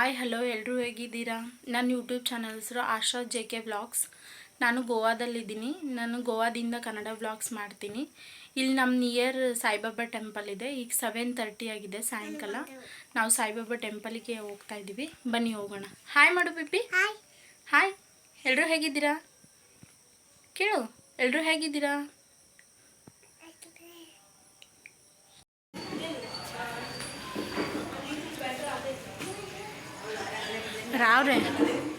Hi hello ಎಲ್ಲರೂ ಹೇಗಿದ್ದೀರಾ? ನನ್ನ ಯೂಟ್ಯೂಬ್ ಚಾನಲ್ ಹೆಸರು ಆಶಾ ಜೆ ಕೆ ವ್ಲಾಗ್ಸ್ ನಾನು ಗೋವಾದಲ್ಲಿದ್ದೀನಿ. ನಾನು ಗೋವಾದಿಂದ ಕನ್ನಡ ವ್ಲಾಗ್ಸ್ ಮಾಡ್ತೀನಿ. ಇಲ್ಲಿ ನಮ್ಮ ನಿಯರ್ ಸಾಯಿಬಾಬಾ ಟೆಂಪಲ್ ಇದೆ. ಈಗ ಸೆವೆನ್ ತರ್ಟಿ ಆಗಿದೆ ಸಾಯಂಕಾಲ. ನಾವು ಸಾಯಿಬಾಬಾ ಟೆಂಪಲಿಗೆ ಹೋಗ್ತಾ ಇದ್ದೀವಿ. ಬನ್ನಿ ಹೋಗೋಣ. ಹಾಯ್ ಮಾಡು ಬಿಪ್ಪಿ ಹಾಯ್. ಹಾಯ್. ಎಲ್ಲರೂ ಹೇಗಿದ್ದೀರಾ? ಕೇಳು. ಎಲ್ಲರೂ ಹೇಗಿದ್ದೀರಾ? crowded.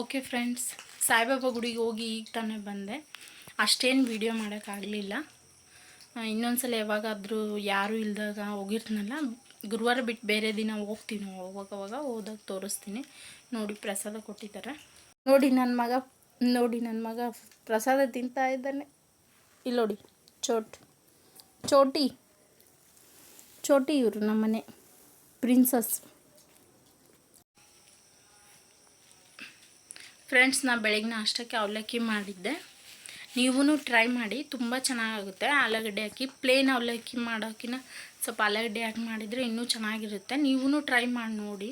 ಓಕೆ ಫ್ರೆಂಡ್ಸ್ ಸಾಯಿಬಾಬಾ ಗುಡಿಗೆ ಹೋಗಿ ಈಗ ತಾನೇ ಬಂದೆ. ಅಷ್ಟೇನು ವೀಡಿಯೋ ಮಾಡೋಕ್ಕಾಗಲಿಲ್ಲ ಇನ್ನೊಂದ್ಸಲ ಯಾವಾಗಾದರೂ ಯಾರೂ ಇಲ್ದಾಗ ಹೋಗಿರ್ತೀನಲ್ಲ, ಗುರುವಾರ ಬಿಟ್ಟು ಬೇರೆ ದಿನ ಹೋಗ್ತೀನಿ ಅವಾಗ ಹೋದಾಗ ತೋರಿಸ್ತೀನಿ. ನೋಡಿ ಪ್ರಸಾದ ಕೊಟ್ಟಿದ್ದಾರೆ. ನೋಡಿ ನನ್ನ ಮಗ, ನೋಡಿ ನನ್ನ ಮಗ ಪ್ರಸಾದ ತಿಂತಾ ಇದ್ದಾನೆ. ಇಲ್ಲಿ ನೋಡಿ, ಚೋಟ್, ಚೋಟಿ ಚೋಟಿ ಇವರು ನಮ್ಮನೆ ಪ್ರಿನ್ಸಸ್ ಫ್ರೆಂಡ್ಸ್ ನಾನು ಬೆಳಗ್ಗೆ ಅಷ್ಟಕ್ಕೆ ಅವಲಕ್ಕಿ ಮಾಡಿದ್ದೆ. ನೀವೂ ಟ್ರೈ ಮಾಡಿ, ತುಂಬ ಚೆನ್ನಾಗಾಗುತ್ತೆ. ಆಲೂಗಡ್ಡೆ ಹಾಕಿ ಪ್ಲೇನ್ ಅವಲಕ್ಕಿ ಮಾಡೋಕ್ಕಿಂತ ಸ್ವಲ್ಪ ಆಲೂಗಡ್ಡೆ ಹಾಕಿ ಮಾಡಿದರೆ ಇನ್ನೂ ಚೆನ್ನಾಗಿರುತ್ತೆ. ನೀವೂ ಟ್ರೈ ಮಾಡಿ ನೋಡಿ,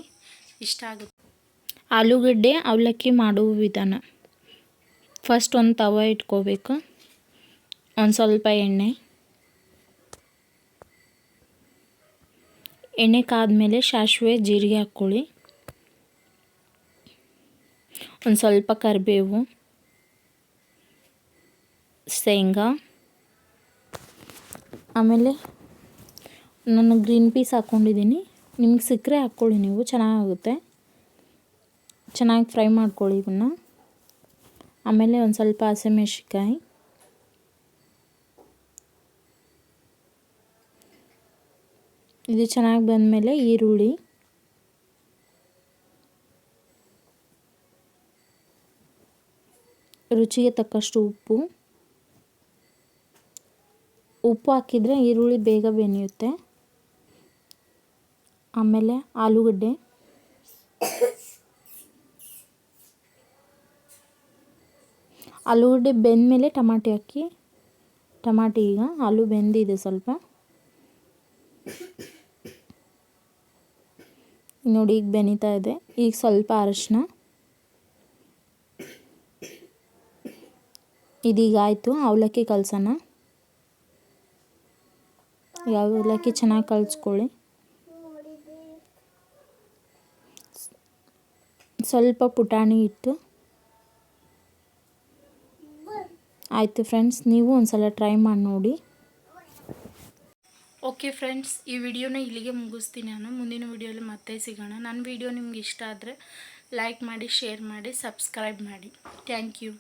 ಇಷ್ಟ ಆಗುತ್ತೆ. ಆಲೂಗಡ್ಡೆ ಅವಲಕ್ಕಿ ಮಾಡುವ ವಿಧಾನ. ಫಸ್ಟ್ ಒಂದು ತವ ಇಟ್ಕೋಬೇಕು. ಒಂದು ಸ್ವಲ್ಪ ಎಣ್ಣೆ. ಎಣ್ಣೆ ಕಾದ್ಮೇಲೆ ಸಾಸಿವೆ, ಜೀರಿಗೆ ಹಾಕ್ಕೊಳ್ಳಿ. ಒಂದು ಸ್ವಲ್ಪ ಕರಿಬೇವು, ಶೇಂಗಾ, ಆಮೇಲೆ ನಾನು ಗ್ರೀನ್ ಪೀಸ್ ಹಾಕ್ಕೊಂಡಿದ್ದೀನಿ ನಿಮ್ಗೆ ಸಿಕ್ಕರೆ ಹಾಕ್ಕೊಳ್ಳಿ ನೀವು ಚೆನ್ನಾಗುತ್ತೆ ಚೆನ್ನಾಗಿ ಫ್ರೈ ಮಾಡ್ಕೊಳ್ಳಿ ಇದನ್ನು ಆಮೇಲೆ ಒಂದು ಸ್ವಲ್ಪ ಹಸಿಮೆಣ್ಸಿಕಾಯಿ ಇದು ಚೆನ್ನಾಗಿ ಬಂದಮೇಲೆ ಈರುಳ್ಳಿ. ರುಚಿಗೆ ತಕ್ಕಷ್ಟು ಉಪ್ಪು. ಉಪ್ಪು ಹಾಕಿದರೆ ಈರುಳ್ಳಿ ಬೇಗ ಬೆನೆಯುತ್ತೆ. ಆಮೇಲೆ ಆಲೂಗಡ್ಡೆ. ಆಲೂಗಡ್ಡೆ ಬೆಂದ ಮೇಲೆ ಟಮಾಟಿ ಹಾಕಿ. ಟಮಾಟಿ ಈಗ ಆಲೂ ಬೆಂದಿದೆ ಸ್ವಲ್ಪ. ನೋಡಿ ಈಗ ಬೆನೀತಾ ಇದೆ. ಈಗ ಸ್ವಲ್ಪ ಅರಶಿನ. ಇದೀಗ ಆಯಿತು. ಅವಲಕ್ಕಿ ಕಲಸೋಣ. ಅವಲಕ್ಕಿ ಚೆನ್ನಾಗಿ ಕಲಿಸ್ಕೊಳ್ಳಿ. ಸ್ವಲ್ಪ ಪುಟಾಣಿ ಇಟ್ಟು. ಆಯಿತು ಫ್ರೆಂಡ್ಸ್, ನೀವು ಒಂದು ಸಲ ಟ್ರೈ ಮಾಡಿ ನೋಡಿ. ಓಕೆ ಫ್ರೆಂಡ್ಸ್, ಈ ವಿಡಿಯೋನ ಇಲ್ಲಿಗೆ ಮುಗಿಸ್ತೀನಿ ನಾನು. ಮುಂದಿನ ವಿಡಿಯೋಲಿ ಮತ್ತೆ ಸಿಗೋಣ. ನನ್ನ ವಿಡಿಯೋ ನಿಮ್ಗೆ ಇಷ್ಟ ಆದರೆ ಲೈಕ್ ಮಾಡಿ, ಶೇರ್ ಮಾಡಿ, ಸಬ್ಸ್ಕ್ರೈಬ್ ಮಾಡಿ. Thank you.